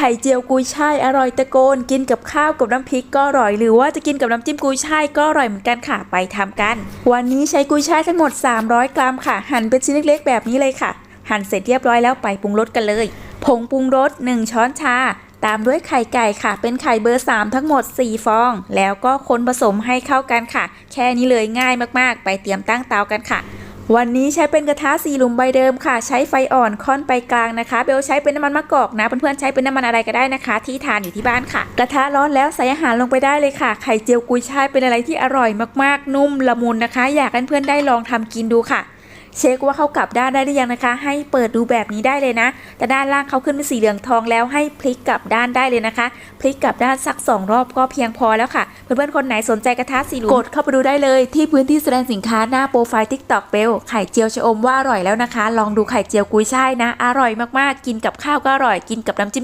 ไข่เจียวกุยช่ายอร่อยตะโกน กินกับข้าวกับน้ำพริกก็อร่อย หรือว่าจะกินกับน้ำจิ้มกุยช่ายก็อร่อยเหมือนกันค่ะไปทำกัน วันนี้ใช้กุยช่ายทั้งหมด 300 กรัมค่ะ หั่นเป็นชิ้นเล็กๆแบบนี้เลยค่ะ หั่นเสร็จเรียบร้อยแล้วไปปรุงรสกันเลย ผงปรุงรส 1 ช้อนชา ตามด้วยไข่ไก่ค่ะ เป็นไข่เบอร์ 3 ทั้งหมด 4 ฟอง แล้วก็คนผสมให้เข้ากันค่ะ แค่นี้เลยง่ายมากๆ ไปเตรียมตั้งเตากันค่ะ วันนี้ใช้เป็นกระทะสี่หลุมใบเดิมค่ะ ใช้ไฟอ่อนค่อนไปกลางนะคะ เบลใช้เป็นน้ำมันมะกอกนะเพื่อนๆใช้เป็นน้ำมันอะไรก็ได้นะคะ ที่ทานอยู่ที่บ้านค่ะ กระทะร้อนแล้วใส่อาหารลงไปได้เลยค่ะ ไข่เจียวกุยช่ายเป็นอะไรที่อร่อยมากๆ นุ่มละมุนนะคะ อยากให้เพื่อนๆได้ลองทำกินดูค่ะ เช็คว่าเขากลับด้านได้หรือยังนะคะ ให้เปิดดูแบบนี้ได้เลยนะ แต่ด้านล่างเขาขึ้นเป็นสีเหลืองทองแล้วให้พลิกกลับด้านได้เลยนะคะ พลิกกลับด้านสักสองรอบก็เพียงพอแล้วค่ะ เพื่อนๆคนไหนสนใจกระทะสีหลุมกดเข้าไปดูได้เลยที่พื้นที่แสดงสินค้าหน้าโปรไฟล์ TikTok เบลไข่เจียวชะอมว่าอร่อยแล้วนะคะ ลองดูไข่เจียวกุยช่ายนะ อร่อยมากๆ กินกับข้าวก็อร่อย กินกับน้ำจิ้ม